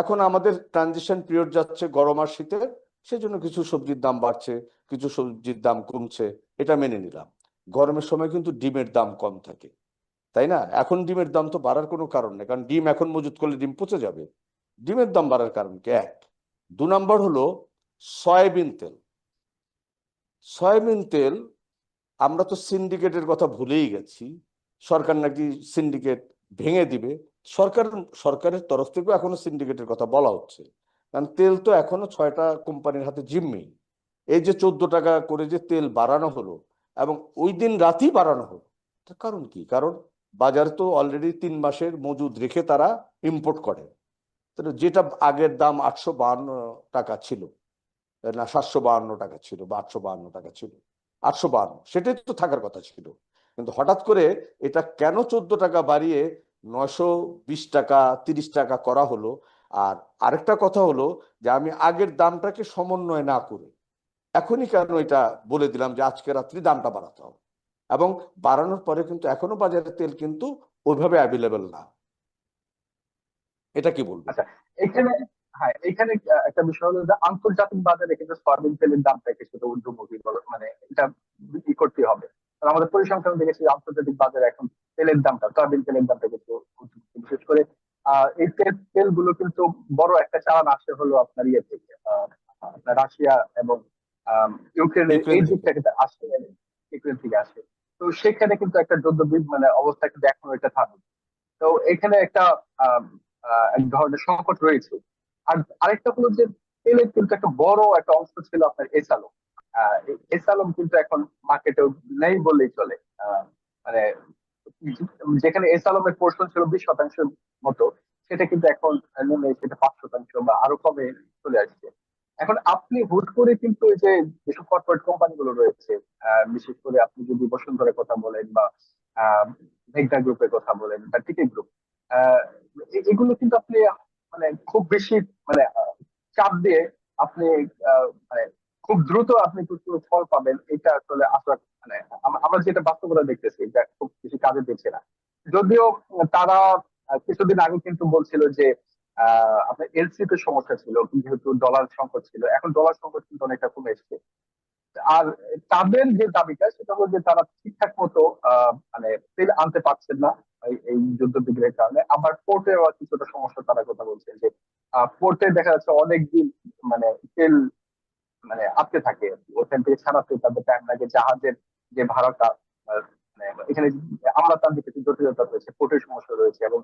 এখন আমাদের transition period যাচ্ছে গরম আর শীতের সেই জন্য কিছু সবজির দাম বাড়ছে, কিছু সবজির দাম কমছে, এটা মেনে নিলাম। গরমের সময় কিন্তু ডিমের দাম কম থাকে, তাই না? এখন ডিমের দাম তো বাড়ার কোনো কারণ নেই, কারণ ডিম এখন মজুত করলে ডিম পচে যাবে। ডিমের দাম বাড়ার কারণ কি? এক, দু নম্বর হলো সয়াবিন তেল। সয়াবিন তেল, আমরা তো সিন্ডিকেটের কথা ভুলেই গেছি। সরকার নাকি সিন্ডিকেট ভেঙে দিবে। সরকার, সরকারের তরফ থেকেও এখনও সিন্ডিকেটের কথা বলা হচ্ছে। কারণ তেল তো এখনও ছয়টা কোম্পানির হাতে জিম্মি। এই যে চোদ্দ টাকা করে যে তেল বাড়ানো হলো এবং ওই দিন রাতেই বাড়ানো হলো, তার কারণ কি? কারণ বাজার তো অলরেডি তিন মাসের মজুদ রেখে তারা ইম্পোর্ট করে। যেটা আগের দাম আটশো বাহান্ন টাকা ছিল, না, সাতশো বাহান্ন টাকা ছিল বা আটশো বাহান্ন টাকা ছিল, আটশো বাহান্ন, সেটাই তো থাকার কথা ছিল। কিন্তু হঠাৎ করে এটা কেন চোদ্দ টাকা বাড়িয়ে নয়শো বিশ টাকা, তিরিশ টাকা করা হলো? আর আরেকটা কথা হলো যে আমি আগের দামটাকে সমন্বয় না করে এখনই কেন এটা বলে দিলাম যে আজকে রাত্রি দামটা বাড়াতে হবে? এবং বাড়ানোর পরে কিন্তু এখনও বাজারে তেল কিন্তু ওইভাবে অ্যাভেলেবেল না। এটা কি বলব আচ্ছা এখানে হ্যাঁ এখানে একটা বিষয় হলো যে আন্তর্জাতিক বাজারে কিন্তু সয়াবিন তেলের দামটা ঊর্ধ্বমুখী মানে এটা ই করতে হবে। আমাদের পরিসংখ্যান দেখেছি আন্তর্জাতিক বাজারে এখন তেলের দামটা সয়াবিন তেলের দামটা কিন্তু বিশেষ করে আহ এই তেল তেলগুলো কিন্তু বড় একটা চালান আসে হলো আপনার ইয়ে থেকে আহ, আপনার রাশিয়া এবং আহ, ইউক্রেনের ইউক্রেন এই থেকে। আসে ইউক্রেন থেকে আসে। তো সেখানে কিন্তু একটা যুদ্ধবিদ মানে অবস্থা কিন্তু এখনও এটা থামে তো এখানে একটা আহ, এক ধরনের সংকট রয়েছে। আর আরেকটা হলো যে তেলের কিন্তু একটা বড় একটা অংশ ছিল আপনার আহ এই এসালম কিন্তু এখন মার্কেটে নেই বললেই চলে। মানে যেখানে এসালমের পোর্শন ছিল বিশ শতাংশের মতো, সেটা কিন্তু এখন নেমে সেটা পাঁচ শতাংশ বা আরও কমে চলে আসছে। এখন আপনি হুট করে কিন্তু এই যে যেসব কর্পোরেট কোম্পানি গুলো রয়েছে বিশেষ করে আপনি যদি বসুন্ধরার কথা বলেন বা মেঘনা গ্রুপের কথা বলেন বা টিকে গ্রুপ এগুলো কিন্তু আপনি মানে খুব বেশি মানে চাপ দিয়ে আপনি মানে খুব দ্রুত আপনি কিছু ফল পাবেন, এটা আসলে আশা মানে আম- আমরা যেটা বাস্তবতা দেখতেছি, এটা খুব বেশি কাজে দিচ্ছে না। যদিও তারা কিছুদিন আগে কিন্তু বলছিল যে, আহ, আপনার এলসি তে সমস্যা ছিল, যেহেতু ডলার সংকট ছিল, এখন ডলার সংকট কিন্তু অনেকটা কমে এসেছে। আর তাদের যে দাবিটা, সেটা হলো যে তারা ঠিকঠাক মতো মানে তেল আনতে পারছেন না, এই যুদ্ধ বিগ্রহের কারণে। আবার পোর্টে কিছুটা সমস্যা তারা কথা বলছে যে পোর্টে দেখা যাচ্ছে অনেক দিন মানে তেল মানে আটকে থাকে ওখান থেকে ছাড়াতে তাদের টাইম লাগে জাহাজের যে ভাড়াটা মানে এখানে আমলাতান্ত্রিক কিছু জটিলতা রয়েছে পোর্টের সমস্যা রয়েছে এবং